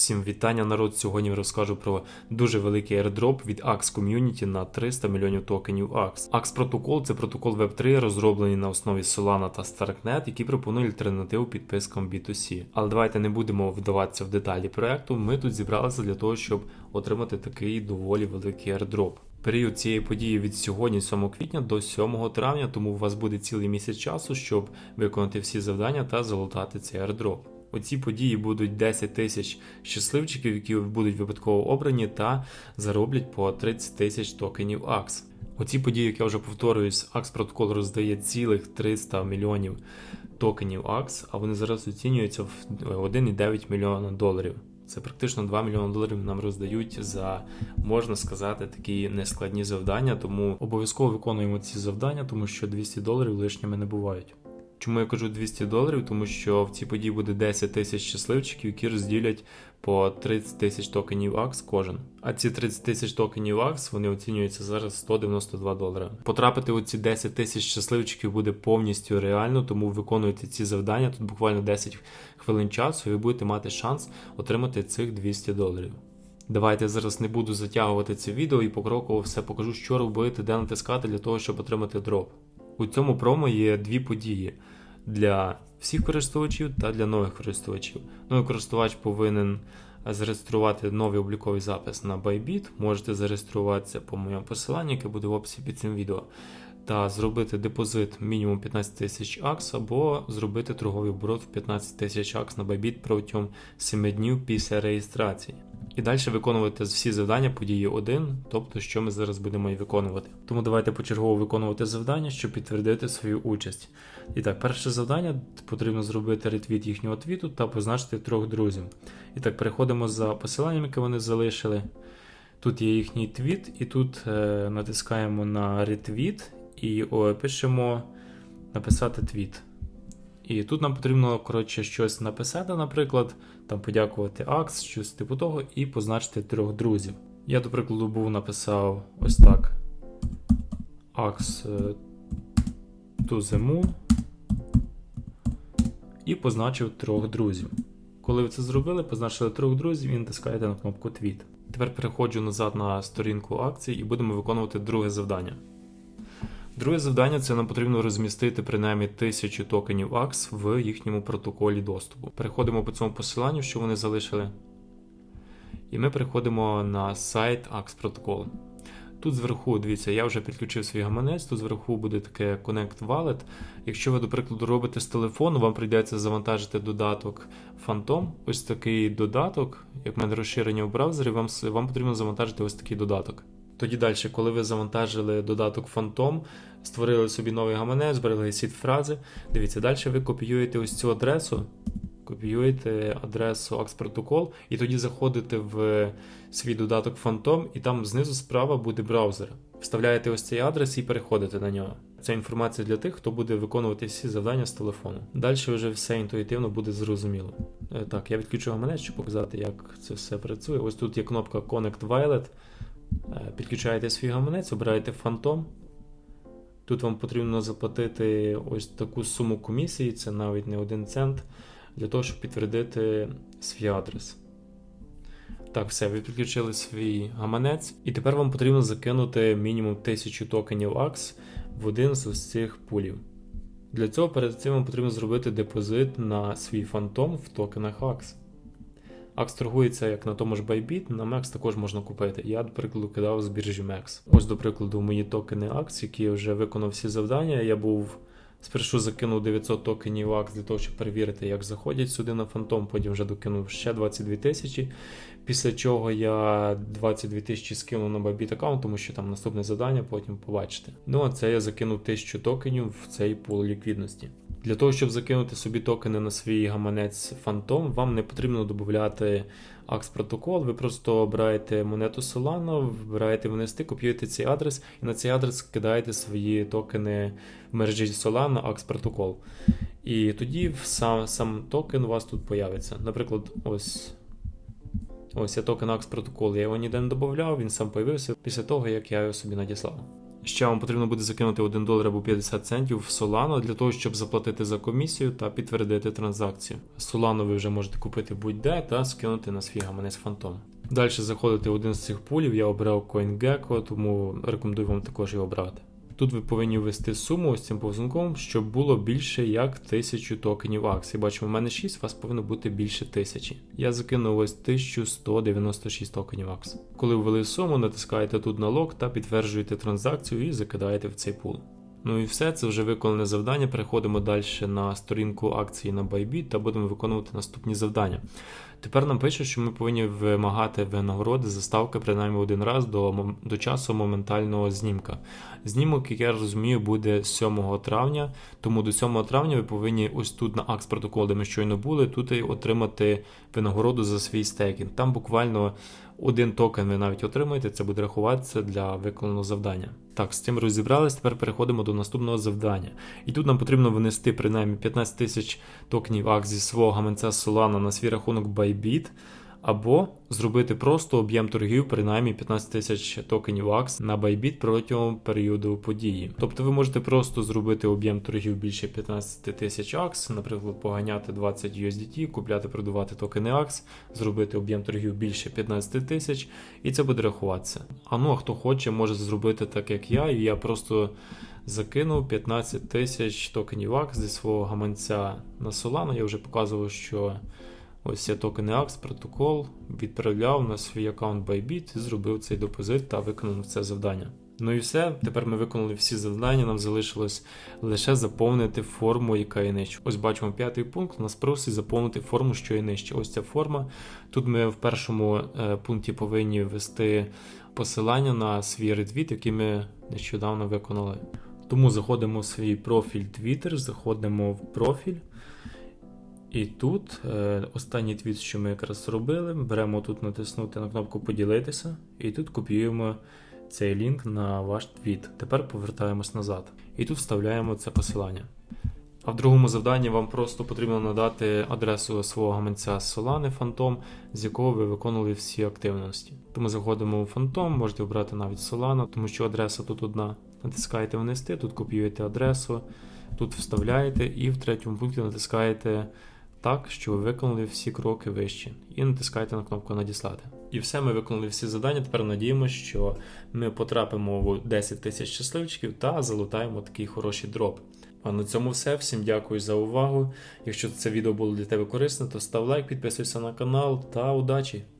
Всім вітання, народ. Сьогодні розкажу про дуже великий airdrop від AX Community на 300 мільйонів токенів AX. AX протокол це протокол Web3, розроблений на основі Solana та Starknet, який пропонує альтернативу підпискам B2C. Але давайте не будемо вдаватися в деталі проекту. Ми тут зібралися для того, щоб отримати такий доволі великий airdrop. Період цієї події від сьогодні, 7 квітня до 7 травня, тому у вас буде цілий місяць часу, щоб виконати всі завдання та залутати цей airdrop. У цій події будуть 10 тисяч щасливчиків, які будуть випадково обрані та зароблять по 30 тисяч токенів AX. У цій події, як я вже повторююсь, AX протокол роздає цілих 300 мільйонів токенів AX, а вони зараз оцінюються в 1,9 мільйона доларів. Це практично 2 мільйони доларів нам роздають за, можна сказати, такі нескладні завдання, тому обов'язково виконуємо ці завдання, тому що 200 доларів лишніми не бувають. Чому я кажу 200 доларів? Тому що в цій події буде 10 тисяч щасливчиків, які розділять по 30 тисяч токенів AX кожен. А ці 30 тисяч токенів AX вони оцінюються зараз 192 долари. Потрапити у ці 10 тисяч щасливчиків буде повністю реально, тому виконуйте ці завдання. Тут буквально 10 хвилин часу, і ви будете мати шанс отримати цих 200 доларів. Давайте зараз не буду затягувати це відео і покроково все покажу, що робити, де натискати для того, щоб отримати дроп. У цьому промо є дві події для всіх користувачів та для нових користувачів. Новий користувач повинен зареєструвати новий обліковий запис на Bybit. Можете зареєструватися по моєму посиланню, яке буде в описі під цим відео, та зробити депозит мінімум 15 тисяч акс, або зробити торговий оборот в 15 тисяч акс на Bybit протягом 7 днів після реєстрації. І далі виконувати всі завдання події 1, тобто що ми зараз будемо і виконувати. Тому давайте почергово виконувати завдання, щоб підтвердити свою участь. І так, перше завдання потрібно зробити ретвіт їхнього твіту та позначити трьох друзів. І так, переходимо за посиланням, яке вони залишили. Тут є їхній твіт, і тут е, натискаємо на ретвіт і о, пишемо написати твіт. І тут нам потрібно коротше, щось написати, наприклад, там подякувати Акс, щось типу того, і позначити трьох друзів. Я, до прикладу, був написав ось так: Ax to the moon і позначив трьох друзів. Коли ви це зробили, позначили трьох друзів і натискаєте на кнопку Твіт. Тепер переходжу назад на сторінку акції і будемо виконувати друге завдання. Друге завдання це нам потрібно розмістити принаймні 1000 токенів AX в їхньому протоколі доступу. Переходимо по цьому посиланню, що вони залишили. І ми переходимо на сайт AX Protocol. Тут зверху, дивіться, я вже підключив свій гаманець, тут зверху буде таке Connect Wallet. Якщо ви, до прикладу, робите з телефону, вам прийдеться завантажити додаток Phantom. Ось такий додаток, як в мене розширення в браузері, вам, вам потрібно завантажити ось такий додаток. Тоді далі, коли ви завантажили додаток Phantom, створили собі новий гаманець, зберегли сіт фрази. Дивіться, далі ви копіюєте ось цю адресу, копіюєте адресу AX Protocol, і тоді заходите в свій додаток Phantom, і там знизу справа буде браузер. Вставляєте ось цей адрес і переходите на нього. Це інформація для тих, хто буде виконувати всі завдання з телефону. Далі вже все інтуїтивно буде зрозуміло. Е, Так, я відключу гаманець, щоб показати, як це все працює. Ось тут є кнопка Connect Wallet. Е, Підключаєте свій гаманець, обираєте Phantom. Тут вам потрібно заплатити ось таку суму комісії, це навіть не один цент, для того, щоб підтвердити свій адрес. Так, все, ви підключили свій гаманець, і тепер вам потрібно закинути мінімум 1000 токенів AX в один з ось цих пулів. Для цього перед цим вам потрібно зробити депозит на свій фантом в токенах AX. AX торгується як на тому ж Bybit, на MEX також можна купити. Я, до прикладу, кидав з біржі MEX. Ось, до прикладу, мої токени AX, які я вже виконав всі завдання. Я був спершу закинув 900 токенів AX для того, щоб перевірити, як заходять сюди на фантом, потім вже докинув ще 22 тисячі. Після чого я 22 тисячі скинув на Bybit аккаунт, тому що там наступне завдання, потім побачите. Ну а це я закинув 1000 токенів в цей пул ліквідності. Для того, щоб закинути собі токени на свій гаманець Phantom, вам не потрібно додати AX протокол. Ви просто обираєте монету Solana, вибираєте внести, копіюєте цей адрес і на цей адрес кидаєте свої токени в мережі Solana AX протокол. І тоді сам, сам токен у вас тут появиться. Наприклад, ось. Ось я токен AX протокол, я його ніде не додавав, він сам появився після того, як я його собі надіслав. Ще вам потрібно буде закинути 1 долар або 50 центів в Solano для того, щоб заплатити за комісію та підтвердити транзакцію. Solano ви вже можете купити будь-де та скинути на свій гаманець фантом. Далі заходите в один з цих пулів, я обрав CoinGecko, тому рекомендую вам також його обрати. Тут ви повинні ввести суму ось цим повзунком, щоб було більше як 1000 токенів акцій. Бачимо, у мене 6, у вас повинно бути більше 1000. Я закинув ось 1196 токенів акс. Коли ввели суму, натискаєте тут на лог та підтверджуєте транзакцію і закидаєте в цей пул. Ну і все, це вже виконане завдання. Переходимо далі на сторінку акції на Bybit та будемо виконувати наступні завдання. Тепер нам пише, що ми повинні вимагати винагороди за ставки принаймні один раз до, до часу моментального знімка. Знімок, як я розумію, буде 7 травня, тому до 7 травня ви повинні ось тут на акс протокол, де ми щойно були, тут і отримати винагороду за свій стейкінг. Там буквально один токен ви навіть отримаєте, це буде рахуватися для виконаного завдання. Так, з цим розібрались. Тепер переходимо до наступного завдання. І тут нам потрібно внести принаймні 15 тисяч токенів АК зі свого гаманця Solana на свій рахунок Bybit, або зробити просто об'єм торгів принаймні 15 тисяч токенів АКС на Bybit протягом періоду події. Тобто ви можете просто зробити об'єм торгів більше 15 тисяч АКС, наприклад, поганяти 20 USDT, купляти, продавати токени АКС, зробити об'єм торгів більше 15 тисяч, і це буде рахуватися. А ну а хто хоче, може зробити так, як я, і я просто закинув 15 тисяч токенів АКС зі свого гаманця на Solana. Я вже показував, що ось я токени AX протокол відправляв на свій аккаунт Bybit і зробив цей депозит та виконав це завдання. Ну і все. Тепер ми виконали всі завдання. Нам залишилось лише заповнити форму, яка є нижче. Ось бачимо п'ятий пункт. Нас просить заповнити форму, що є нижче. Ось ця форма. Тут ми в першому е, пункті повинні ввести посилання на свій ретвіт, який ми нещодавно виконали. Тому заходимо в свій профіль Twitter, заходимо в профіль. І тут е, останній твіт, що ми якраз зробили, беремо тут натиснути на кнопку поділитися, і тут копіюємо цей лінк на ваш твіт. Тепер повертаємось назад. І тут вставляємо це посилання. А в другому завданні вам просто потрібно надати адресу свого гаманця Solana Phantom, з якого ви виконували всі активності. Тому заходимо у Phantom, можете обрати навіть Solana, тому що адреса тут одна. Натискаєте внести, тут копіюєте адресу, тут вставляєте і в третьому пункті натискаєте так, що ви виконали всі кроки вище, і натискайте на кнопку Надіслати. І все, ми виконали всі завдання. Тепер надіємося, що ми потрапимо в 10 тисяч щасливчиків та залутаємо такий хороший дроп. А на цьому все. Всім дякую за увагу. Якщо це відео було для тебе корисне, то став лайк, підписуйся на канал та удачі!